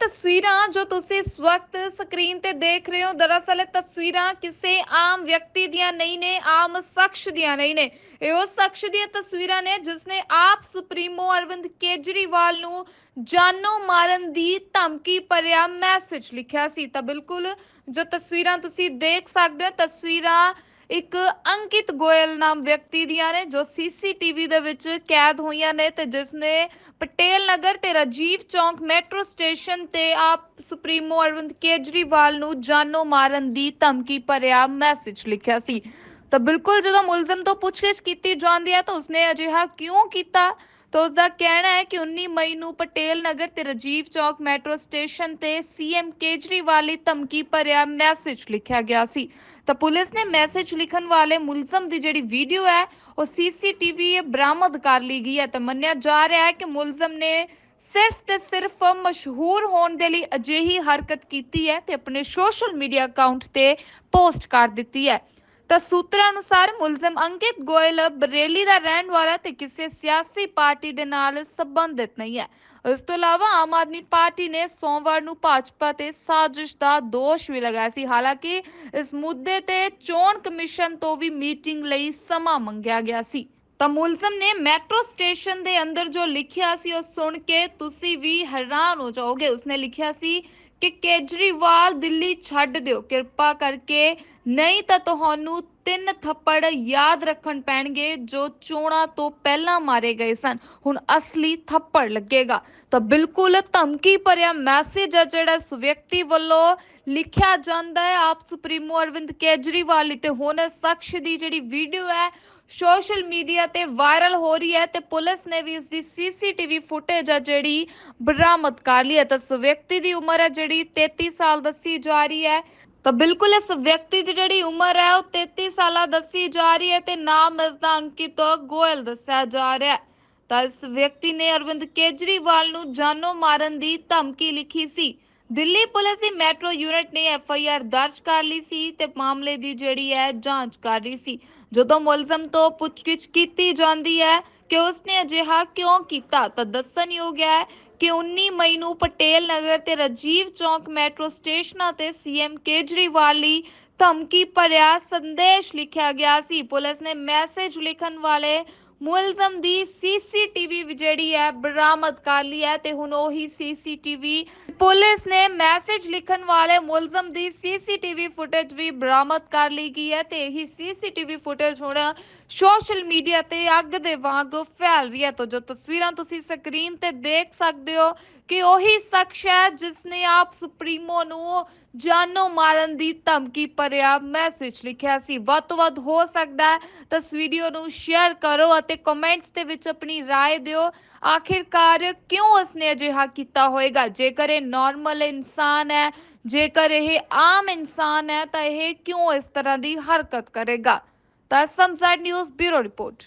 ਤਸਵੀਰਾਂ ਜੋ ਤੁਸੀਂ ਇਸ ਵਕਤ ਸਕਰੀਨ ਤੇ ਦੇਖ ਰਹੇ ਹੋ, ਦਰਅਸਲ ਇਹ ਤਸਵੀਰਾਂ ਕਿਸੇ ਆਮ ਵਿਅਕਤੀ ਦੀਆਂ ਨਹੀਂ ਨੇ, ਆਮ ਸ਼ਖਸ ਦੀਆਂ ਨਹੀਂ ਨੇ। ਇਹ ਉਸ ਸ਼ਖਸ ਦੀਆਂ ਤਸਵੀਰਾਂ ਨੇ ਜਿਸ ਨੇ ਆਪ ਸੁਪਰੀਮੋ ਅਰਵਿੰਦ ਕੇਜਰੀਵਾਲ ਨੂੰ ਜਾਨੋਂ ਮਾਰਨ ਦੀ ਧਮਕੀ ਭਰਿਆ ਮੈਸੇਜ ਲਿਖਿਆ ਸੀ। ਤਾਂ ਬਿਲਕੁਲ ਜੋ ਤਸਵੀਰਾਂ ਤੁਸੀਂ ਦੇਖ ਸਕਦੇ ਹੋ, ਤਸਵੀਰਾਂ ਇੱਕ ਅੰਕਿਤ ਗੋਇਲ ਨਾਮ ਵਿਅਕਤੀ ਦੀਆਂ ਨੇ ਜੋ ਸੀਸੀਟੀਵੀ ਦੇ ਵਿੱਚ ਕੈਦ ਹੋਈਆਂ ਨੇ ਤੇ ਜਿਸ ਨੇ ਪਟੇਲ ਨਗਰ ਤੇ ਰਾਜੀਵ ਚੌਂਕ ਮੈਟਰੋ ਸਟੇਸ਼ਨ ਤੇ ਆਪ ਸੁਪਰੀਮੋ ਅਰਵਿੰਦ ਕੇਜਰੀਵਾਲ ਨੂੰ ਜਾਨੋਂ ਮਾਰਨ ਦੀ ਧਮਕੀ ਭਰਿਆ ਮੈਸੇਜ ਲਿਖਿਆ ਸੀ। ਤਾਂ ਬਿਲਕੁਲ ਜਦੋਂ ਮੁਲਜ਼ਮ ਤੋਂ ਪੁੱਛਗਿੱਛ ਕੀਤੀ ਜਾਂਦੀ ਹੈ ਤਾਂ ਉਸਨੇ ਅਜਿਹਾ ਕਿਉਂ ਕੀਤਾ? ਤਾਂ ਉਸ ਦਾ ਕਹਿਣਾ ਹੈ ਕਿ 19 ਮਈ ਨੂੰ ਪਟੇਲ ਨਗਰ ਤੇ ਰਾਜੀਵ ਚੌਕ ਮੈਟਰੋ ਸਟੇਸ਼ਨ ਤੇ ਸੀਐਮ ਕੇਜਰੀਵਾਲ ਲਈ ਧਮਕੀ ਭਰਿਆ ਮੈਸੇਜ ਲਿਖਿਆ ਗਿਆ ਸੀ। ਤਾਂ ਪੁਲਿਸ ਨੇ ਮੈਸੇਜ ਲਿਖਣ ਵਾਲੇ ਮੁਲਜ਼ਮ ਦੀ ਜਿਹੜੀ ਵੀਡੀਓ ਹੈ, ਉਹ ਸੀਸੀਟੀਵੀ ਬਰਾਮਦ ਕਰ ਲਈ ਗਈ ਹੈ। ਤਾਂ ਮੰਨਿਆ ਜਾ ਰਿਹਾ ਹੈ ਕਿ ਮੁਲਜ਼ਮ ਨੇ ਸਿਰਫ ਤੇ ਸਿਰਫ ਮਸ਼ਹੂਰ ਹੋਣ ਦੇ ਲਈ ਅਜਿਹੀ ਹਰਕਤ ਕੀਤੀ ਹੈ ਤੇ ਆਪਣੇ ਸੋਸ਼ਲ ਮੀਡੀਆ ਅਕਾਊਂਟ ਤੇ ਪੋਸਟ ਕਰ ਦਿੱਤੀ ਹੈ। ਤਾਂ ਸੂਤਰਾਂ ਅਨੁਸਾਰ ਮੁਲਜ਼ਮ ਅੰਕਿਤ ਗੋਇਲ ਬਰੇਲੀ ਦਾ ਰਹਿਣ ਵਾਲਾ ਤੇ ਕਿਸੇ ਸਿਆਸੀ ਪਾਰਟੀ ਦੇ ਨਾਲ ਸੰਬੰਧਿਤ ਨਹੀਂ ਹੈ। ਇਸ ਤੋਂ ਇਲਾਵਾ ਆਮ ਆਦਮੀ ਪਾਰਟੀ ਨੇ ਸੋਮਵਾਰ ਨੂੰ ਭਾਜਪਾ ਤੇ ਸਾਜ਼ਿਸ਼ ਦਾ ਦੋਸ਼ ਵੀ ਲਗਾਇਆ ਸੀ। ਹਾਲਾਂਕਿ ਇਸ ਮੁੱਦੇ ਤੇ ਚੋਣ ਕਮਿਸ਼ਨ ਤੋਂ ਵੀ ਮੀਟਿੰਗ ਲਈ ਸਮਾਂ ਮੰਗਿਆ ਗਿਆ ਸੀ। ਤਾਂ ਮੁਲਜ਼ਮ ਨੇ ਮੈਟਰੋ ਸਟੇਸ਼ਨ ਦੇ ਅੰਦਰ ਜੋ ਲਿਖਿਆ ਸੀ ਉਹ ਸੁਣ ਕੇ ਤੁਸੀਂ ਵੀ ਹੈਰਾਨ ਹੋ ਜਾਓਗੇ। ਉਸਨੇ ਲਿਖਿਆ ਸੀ ਕਿ ਕੇਜਰੀਵਾਲ ਦਿੱਲੀ ਛੱਡ ਦਿਓ। ਕਿਰਪਾ ਕਰਕੇ ਨਹੀਂ ਤਾਂ ਤੁਹਾਨੂੰ ਤਿੰਨ ਥੱਪੜ ਯਾਦ ਰੱਖਣ ਪੈਣਗੇ ਜੋ ਚੋਣਾਂ ਤੋਂ ਪਹਿਲਾਂ ਮਾਰੇ ਗਏ ਸਨ। ਹੁਣ ਅਸਲੀ ਥੱਪੜ ਲੱਗੇਗਾ। ਤਾਂ ਬਿਲਕੁਲ ਧਮਕੀ ਭਰਿਆ ਮੈਸੇਜ ਹੈ ਜਿਹੜਾ ਇਸ ਵਿਅਕਤੀ ਵੱਲੋਂ ਲਿਖਿਆ ਜਾਂਦਾ ਹੈ। ਆਪ ਸੁਪਰੀਮੋ ਅਰਵਿੰਦ ਕੇਜਰੀਵਾਲ ਤੇ ਹੁਣ ਸ਼ਖਸ ਦੀ ਜਿਹੜੀ ਵੀਡੀਓ ਹੈ, ਸੋਸ਼ਲ ਮੀਡੀਆ ਤੇ ਵਾਇਰਲ ਹੋ ਰਹੀ ਹੈ ਤੇ ਪੁਲਿਸ ਨੇ ਵੀ ਇਸ ਦੀ ਸੀਸੀਟੀਵੀ ਫੁਟੇਜ ਆ ਜਿਹੜੀ ਬਰਾਮਦ ਕਰ ਲਈ ਹੈ। ਤਾਂ ਇਸ ਵਿਅਕਤੀ ਦੀ ਉਮਰ ਹੈ ਜਿਹੜੀ 33 ਸਾਲ ਦੱਸੀ ਜਾ ਰਹੀ ਹੈ। ਤਾਂ ਬਿਲਕੁਲ ਇਸ ਵਿਅਕਤੀ ਦੀ ਜਿਹੜੀ ਉਮਰ ਹੈ ਉਹ 33 ਸਾਲਾਂ ਦੱਸੀ ਜਾ ਰਹੀ ਹੈ ਤੇ ਨਾਮ ਇਸ ਦਾ ਅੰਕਿਤ ਗੋਇਲ ਦੱਸਿਆ ਜਾ ਰਿਹਾ ਹੈ। ਤਾਂ ਇਸ ਵਿਅਕਤੀ ਨੇ ਅਰਵਿੰਦ ਕੇਜਰੀਵਾਲ ਨੂੰ ਜਾਨੋਂ ਮਾਰਨ ਦੀ ਧਮਕੀ ਲਿਖੀ ਸੀ। ਦਿੱਲੀ ਪੁਲਿਸ ਦੀ ਮੈਟਰੋ ਯੂਨਿਟ ਨੇ ਐਫ ਆਈ ਆਰ ਦਰਜ ਕਰ ਲਈ ਸੀ ਤੇ ਮਾਮਲੇ ਦੀ ਜਿਹੜੀ ਹੈ ਜਾਂਚ ਕਰ ਰਹੀ ਸੀ। ਜਦੋਂ ਮੁਲਜ਼ਮ ਤੋਂ ਪੁੱਛਗਿੱਛ ਕੀਤੀ ਜਾਂਦੀ ਹੈ ਕਿ ਉਸਨੇ ਅਜਿਹਾ ਕਿਉਂ ਕੀਤਾ, ਤਾਂ ਦੱਸਣਯੋਗ ਹੈ ਕਿ 19 ਮਈ ਨੂੰ ਪਟੇਲ ਨਗਰ ਤੇ ਰਾਜੀਵ ਚੌਂਕ ਮੈਟਰੋ ਸਟੇਸ਼ਨਾਂ ਤੇ ਸੀਐਮ ਕੇਜਰੀਵਾਲ ਲਈ ਧਮਕੀ ਭਰਿਆ ਸੰਦੇਸ਼ ਲਿਖਿਆ ਗਿਆ ਸੀ। ਪੁਲਿਸ ਨੇ ਮੈਸੇਜ ਲਿਖਣ ਵਾਲੇ ਮੁਲਜ਼ਮ ਦੀ ਸੀਸੀਟੀਵੀ ਜਿਹੜੀ ਹੈ ਬਰਾਮਦ ਕਰ ਲਈ ਹੈ ਤੇ ਹੁਣ ਉਹੀ ਸੀਸੀਟੀਵੀ ਪੁਲਿਸ ਨੇ ਮੈਸੇਜ ਲਿਖਣ ਵਾਲੇ ਮੁਲਜ਼ਮ ਦੀ ਸੀਸੀਟੀਵੀ ਫੁਟੇਜ ਵੀ ਬਰਾਮਦ ਕਰ ਲਈ ਗਈ ਹੈ ਤੇ ਇਹੀ ਸੀਸੀਟੀਵੀ ਫੁਟੇਜ ਹੁਣ ਸੋਸ਼ਲ ਮੀਡੀਆ ਤੇ ਅੱਗ ਦੇ ਵਾਂਗ ਫੈਲ ਰਹੀ ਹੈ। ਤਾਂ ਜੋ ਤਸਵੀਰਾਂ ਤੁਸੀਂ ਸਕਰੀਨ ਤੇ ਦੇਖ ਸਕਦੇ ਹੋ ਕਿ ਉਹੀ ਸ਼ਖਸ ਹੈ ਜਿਸ ਨੇ ਆਪ ਸੁਪਰੀਮੋ ਨੂੰ ਜਾਨੋਂ ਮਾਰਨ ਦੀ ਧਮਕੀ ਭਰਿਆ ਮੈਸੇਜ ਲਿਖਿਆ ਸੀ ਵੱਧ ਤੋਂ ਵੱਧ ਹੋ ਸਕਦਾ ਹੈ ਤਾਂ ਇਸ ਵੀਡੀਓ ਨੂੰ ਸ਼ੇਅਰ ਕਰੋ ਅਤੇ ਕਮੈਂਟਸ ਦੇ ਵਿੱਚ ਆਪਣੀ رائے ਦਿਓ ਆਖਿਰਕਾਰ ਕਿਉਂ ਉਸਨੇ ਅਜਿਹਾ ਕੀਤਾ ਹੋਵੇਗਾ ਜੇਕਰ ਇਹ ਨਾਰਮਲ ਇਨਸਾਨ ਹੈ ਜੇਕਰ ਇਹ ਆਮ ਇਨਸਾਨ ਹੈ ਤਾਂ ਇਹ ਕਿਉਂ ਇਸ ਤਰ੍ਹਾਂ ਦੀ ਹਰਕਤ ਕਰੇਗਾ ਤਾਂ ਸਮਝਾੜ ਨਿਊਜ਼ ਬਿਊਰੋ ਰਿਪੋਰਟ